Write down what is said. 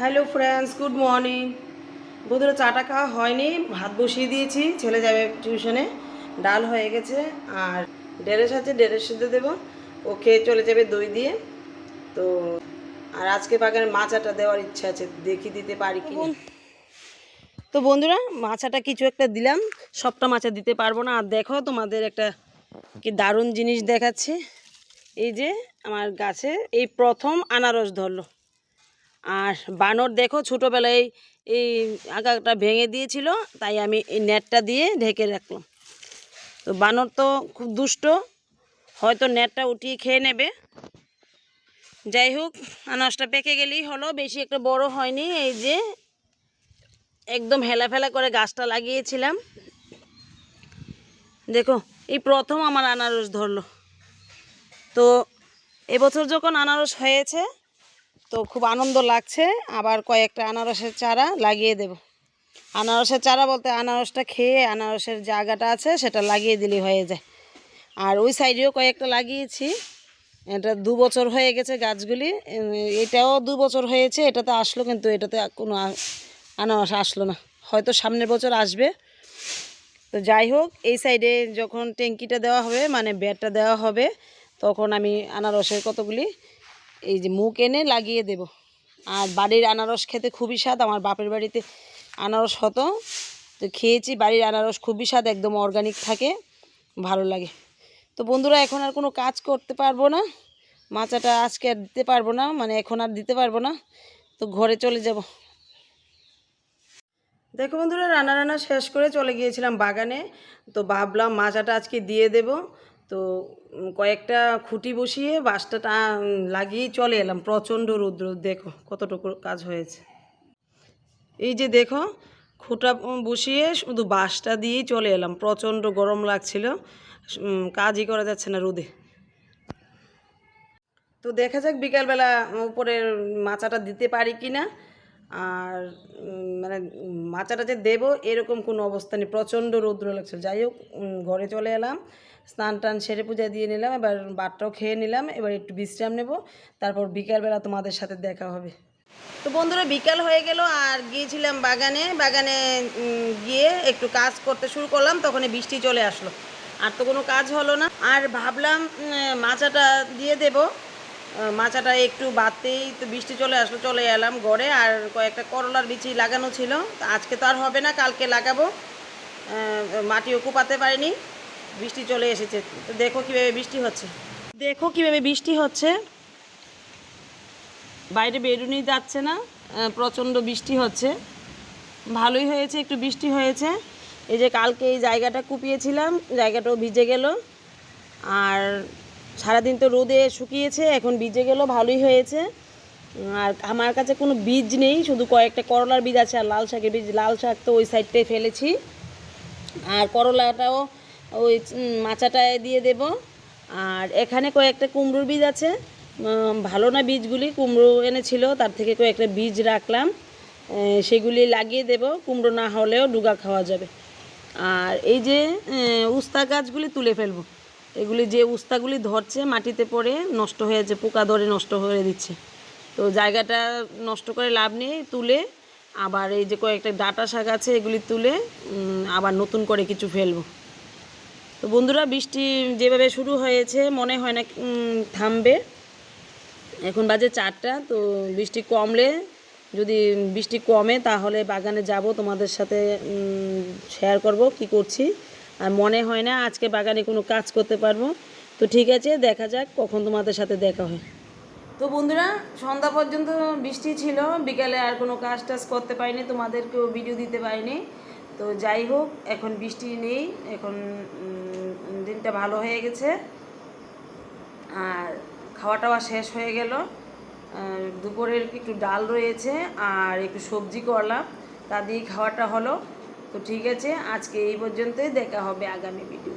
Hello friends, good morning. বন্ধুরা, চাটা খাওয়া হয়নি, ভাত বসিয়ে দিয়েছি, ছেলে যাবে টিউশনে, ডাল হয়ে গেছে, আর ডেরেস আছে, ডেরেস সিদ্ধ দেবো, ও খেয়ে চলে যাবে দই দিয়ে। তো, আর আজকে বাগানে মাচাটা দেওয়ার ইচ্ছা আছে, দেখি দিতে পারি কি তো বন্ধুরা মাছাটা কিছু একটা দিলাম, সবটা মাছা দিতে পারব না। আর দেখো, তোমাদের একটা কি দারুণ জিনিস দেখাচ্ছি। এই যে, আমার গাছে এই প্রথম আনারস ধরলো। আর বানর দেখো ছোটোবেলায় এই আগাটা ভেঙে দিয়েছিল, তাই আমি এই নেটটা দিয়ে ঢেকে রাখলাম। তো বানর তো খুব দুষ্ট, হয়তো নেটটা উঠিয়ে খেয়ে নেবে। যাই হোক আনারসটা পেকে গেলেই হলো, বেশি একটা বড় হয়নি, এই যে একদম হেলাফেলা করে গাছটা লাগিয়েছিলাম। দেখো, এই প্রথম আমার আনারস ধরলো। তো এবছর যখন আনারস হয়েছে তো খুব আনন্দ লাগছে। আবার কয়েকটা আনারসের চারা লাগিয়ে দেব। আনারসের চারা বলতে আনারসটা খেয়ে আনারসের জায়গাটা আছে, সেটা লাগিয়ে দিলে হয়ে যায়। আর ওই সাইডেও কয়েকটা লাগিয়েছি। এটা দু বছর হয়ে গেছে গাছগুলি। এটাও দু বছর হয়েছে এটাতে আসলো কিন্তু এটাতে কোনো আনারস আসলো না। হয়তো সামনের বছর আসবে। তো যাই হোক, এই সাইডে যখন ট্যাঙ্কিটা দেওয়া হবে মানে বেডটা দেওয়া হবে, তখন আমি আনারসের কতগুলি এই যে মুখ এনে লাগিয়ে দেব। আর বাড়ির আনারস খেতে খুবই স্বাদ, আমার বাপের বাড়িতে আনারস হতো। তো খেয়েছি, বাড়ির আনারস খুবই স্বাদ, একদম অর্গানিক থাকে, ভালো লাগে। তো বন্ধুরা, এখন আর কোনো কাজ করতে পারব না। মাচাটা আজকে আর দিতে পারব না মানে এখন আর দিতে পারব না। তো ঘরে চলে যাব। দেখো বন্ধুরা রান্না রান্না শেষ করে চলে গিয়েছিলাম বাগানে। তো ভাবলাম মাচাটা আজকে দিয়ে দেব। তো কয়েকটা খুঁটি বসিয়ে বাঁশটা টা- লাগিয়ে চলে এলাম। প্রচণ্ড রৌদ্র, দেখো কতটুকু কাজ হয়েছে। এই যে দেখো, খুঁটা বসিয়ে শুধু বাঁশটা দিয়েই চলে এলাম। প্রচণ্ড গরম লাগছিল কাজই করা যাচ্ছে না রোদে। তো দেখা যাক বিকালবেলা উপরের মাচাটা দিতে পারি কি না আর মানে মাচাটা যে দেবো এরকম কোনো অবস্থা নেই। প্রচণ্ড রৌদ্র লাগছে যাই হোক ঘরে চলে এলাম, স্নান টান সেরে পূজা দিয়ে নিলাম, এবার বাটটাও খেয়ে নিলাম, এবার একটু বিশ্রাম নেব। তারপর বিকালবেলা তোমাদের সাথে দেখা হবে। তো বন্ধুরা, বিকাল হয়ে গেল, আর গিয়েছিলাম বাগানে। বাগানে গিয়ে একটু কাজ করতে শুরু করলাম তখন বৃষ্টি চলে আসলো। আর তো কোনো কাজ হলো না। আর ভাবলাম মাচাটা দিয়ে দেবো। মাচাটা একটু বাদতেই তো বৃষ্টি চলে আসলো, চলে এলাম ঘরে আর কয়েকটা করলার বিচি লাগানো ছিল। আজকে তো আর হবে না, কালকে লাগাবো। মাটিও কুপাতে পারিনি, বৃষ্টি চলে এসেছে। তো দেখো কীভাবে বৃষ্টি হচ্ছে। দেখো কীভাবে বৃষ্টি হচ্ছে। বাইরে বেরুনি যাচ্ছে না প্রচণ্ড বৃষ্টি হচ্ছে। ভালোই হয়েছে, একটু বৃষ্টি হয়েছে। এই যে কালকে এই জায়গাটা কুপিয়েছিলাম, জায়গাটাও ভিজে গেল। আর সারাদিন তো রোদে শুকিয়েছে, এখন বীজে গেল, ভালোই হয়েছে। আর আমার কাছে কোনো বীজ নেই, শুধু কয়েকটা করলার বীজ আছে, আর লাল শাকের বীজ, লাল শাক তো ওই সাইডটাই ফেলেছি। আর করলাটাও ওই মাচাটায় দিয়ে দেব। আর এখানে কয়েকটা কুমড়োর বীজ আছে। ভালো না বীজগুলি, কুমড়ো এনেছিল, তার থেকে কয়েকটা বীজ রাখলাম। সেগুলি লাগিয়ে দেব, কুমড়ো না হলেও ডুগা খাওয়া যাবে। আর এই যে উস্তা গাছগুলি তুলে ফেলব। এগুলি যে উস্তাগুলি ধরছে মাটিতে পড়ে নষ্ট হয়েছে পোকা ধরে নষ্ট হয়ে দিচ্ছে। তো জায়গাটা নষ্ট করে লাভ নেই, তুলে আবার এই যে কয়েকটা ডাটা শাক আছে এগুলি তুলে আবার নতুন করে কিছু ফেলব। তো বন্ধুরা, বৃষ্টি যেভাবে শুরু হয়েছে, মনে হয় না থামবে। এখন বাজে চারটা, তো বৃষ্টি কমলে, যদি বৃষ্টি কমে তাহলে বাগানে যাব, তোমাদের সাথে শেয়ার করব কি করছি। আর মনে হয় না আজকে বাগানে কোনো কাজ করতে পারব। তো ঠিক আছে, দেখা যাক কখন তোমাদের সাথে দেখা হয়। তো বন্ধুরা, সন্ধ্যা পর্যন্ত বৃষ্টি ছিল, বিকালে আর কোনো কাজ টাজ করতে পারিনি, তোমাদেরকেও ভিডিও দিতে পারিনি। তো যাই হোক, এখন বৃষ্টি নেই, এখন দিনটা ভালো হয়ে গেছে। আর খাওয়া টাওয়া শেষ হয়ে গেল। দুপুরের একটু ডাল রয়েছে, আর একটু সবজি করলাম, তা দিয়ে খাওয়াটা হলো। তো ঠিক আছে আজকে এই পর্যন্তই দেখা হবে আগামী ভিডিও